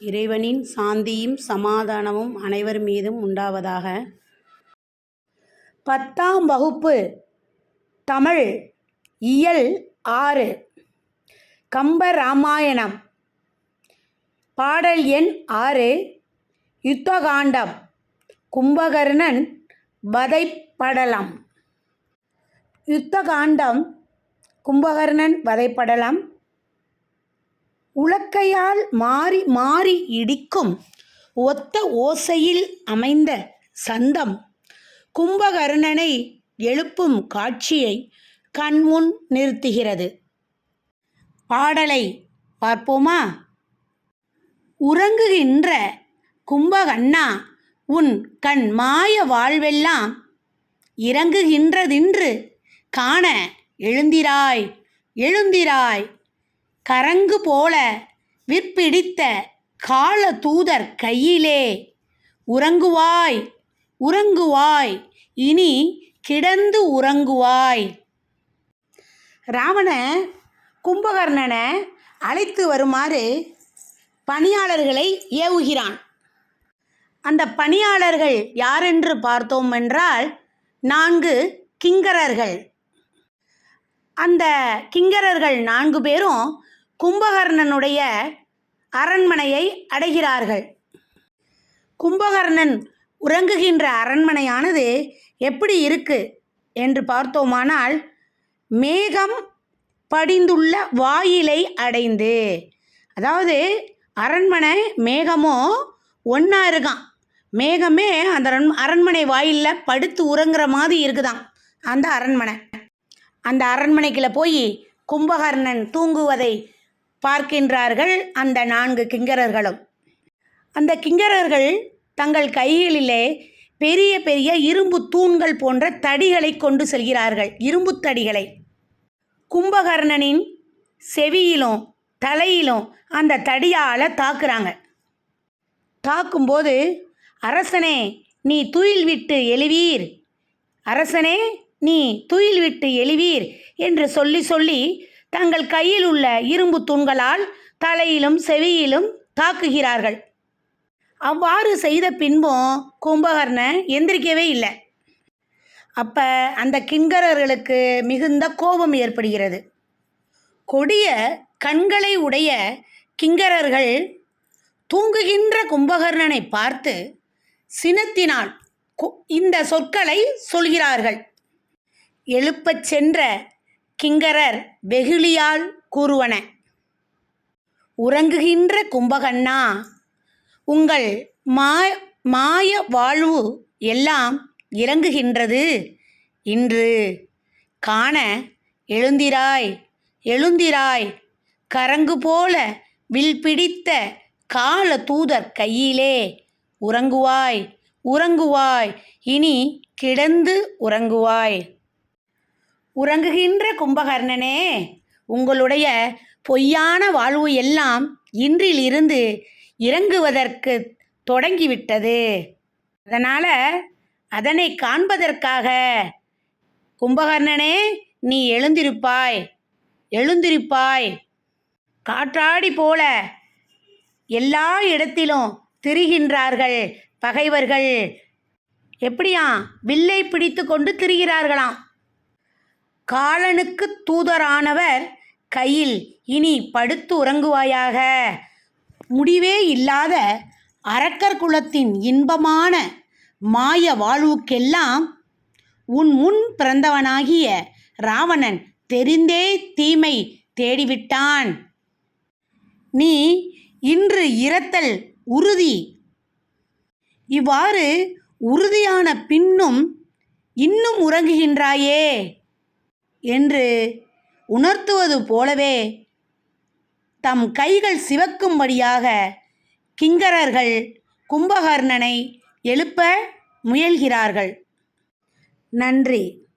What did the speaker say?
இறைவனின் சாந்தியும் சமாதானமும் அனைவர் மீதும் உண்டாவதாக. பத்தாம் வகுப்பு தமிழ் இயல் ஆறு கம்பராமாயணம். பாடல் எண் ஆறு யுத்தகாண்டம் கும்பகர்ணன் வதைப்படலம். யுத்தகாண்டம் கும்பகர்ணன் வதைப்படலம். உலக்கையால் மாறி மாறி இடிக்கும் ஒத்த ஓசையில் அமைந்த சந்தம். கும்பகர்ணனை எழுப்பும் காட்சியை கண்முன் நிறுத்துகிறது. பாடலை பார்ப்போமா? உறங்குகின்ற கும்பகண்ணா உன் கண் மாய வாழ்வெல்லாம் இறங்குகின்றதின்று காண எழுந்திராய் எழுந்திராய். கரங்கு போல விற்பிடித்த கால தூதர் கையிலே உறங்குவாய் உறங்குவாய் இனி கிடந்து உறங்குவாய் ராவண கும்பகர்ணனை அழைத்து வருமாறு பணியாளர்களை ஏவுகிறான். அந்த பணியாளர்கள் யாரென்று பார்த்தோம் என்றால் நான்கு கிங்கரர்கள். அந்த கிங்கரர்கள் நான்கு பேரும் கும்பகர்ணனுடைய அரண்மனையை அடைகிறார்கள். கும்பகர்ணன் உறங்குகின்ற அரண்மனையானது எப்படி இருக்கு என்று பார்த்தோமானால் மேகம் படிந்துள்ள வாயிலை அடைந்து. அதாவது அரண்மனை மேகமோ ஒன்றா இருக்கான் மேகமே அந்த அரண் அரண்மனை வாயிலில் படுத்து உறங்குற மாதிரி இருக்குதாம் அந்த அரண்மனை. அந்த அரண்மனைக்குள்ளே போய் கும்பகர்ணன் தூங்குவதை பார்க்கின்றார்கள் அந்த நான்கு கிங்கரர்களும். அந்த கிங்கரர்கள் தங்கள் கைகளிலே பெரிய பெரிய இரும்பு தூண்கள் போன்ற தடிகளை கொண்டு செல்கிறார்கள். இரும்பு தடிகளை. கும்பகர்ணனின் செவியிலும் தலையிலும் அந்த தடியால் தாக்குறாங்க. தாக்கும்போது அரசனே நீ துயில் விட்டு எழுவீர். அரசனே நீ துயில் விட்டு எழுவீர் என்று சொல்லி சொல்லி தங்கள் கையில் உள்ள இரும்பு தூண்களால் தலையிலும் செவியிலும் தாக்குகிறார்கள். அவ்வாறு செய்த பின்பும் கும்பகர்ணன் எந்திரிக்கவே இல்லை. அப்போ அந்த கிண்கரர்களுக்கு மிகுந்த கோபம் ஏற்படுகிறது. கொடிய கண்களை உடைய கிங்கரர்கள் தூங்குகின்ற கும்பகர்ணனை பார்த்து சினத்தினால் இந்த சொற்களை சொல்கிறார்கள். எழுப்பச் சென்ற கிங்கரர் வெகுளியால் கூறுவன. உறங்குகின்ற கும்பகண்ணா உங்கள் மா மாய வாழ்வு எல்லாம் இறங்குகின்றது. இன்று காண எழுந்திராய் எழுந்திராய் கரங்கு போல வில் பிடித்த கால தூதர் கையிலே உறங்குவாய் உறங்குவாய் இனி கிடந்து உறங்குவாய். உறங்குகின்ற கும்பகர்ணனே உங்களுடைய பொய்யான வாழ்வு எல்லாம் இன்றிலிருந்து இறங்குவதற்கு தொடங்கிவிட்டது. அதனால் அதனை காண்பதற்காக கும்பகர்ணனே நீ எழுந்திருப்பாய் எழுந்திருப்பாய். காற்றாடி போல எல்லா இடத்திலும் திரிகின்றார்கள் பகைவர்கள். எப்படியா வில்லை பிடித்து கொண்டு திரிகிறார்களாம். காலனுக்கு தூதரானவர் கையில் இனி படுத்து உறங்குவாயாக. முடிவே இல்லாத அரக்கர் குலத்தின் இன்பமான மாய வாழ்வுக்கெல்லாம் உன் முன் பிறந்தவனாகிய ராவணன் தெரிந்தே தீமை தேடிவிட்டான். நீ இன்று இரத்தல் உறுதி. இவ்வாறு உறுதியான பின்னும் இன்னும் உறங்குகின்றாயே. என்று உணர்த்துவது போலவே தம் கைகள் சிவக்கும்படியாக கிங்கரர்கள் கும்பகர்ணனை எழுப்ப முயல்கிறார்கள். நன்றி.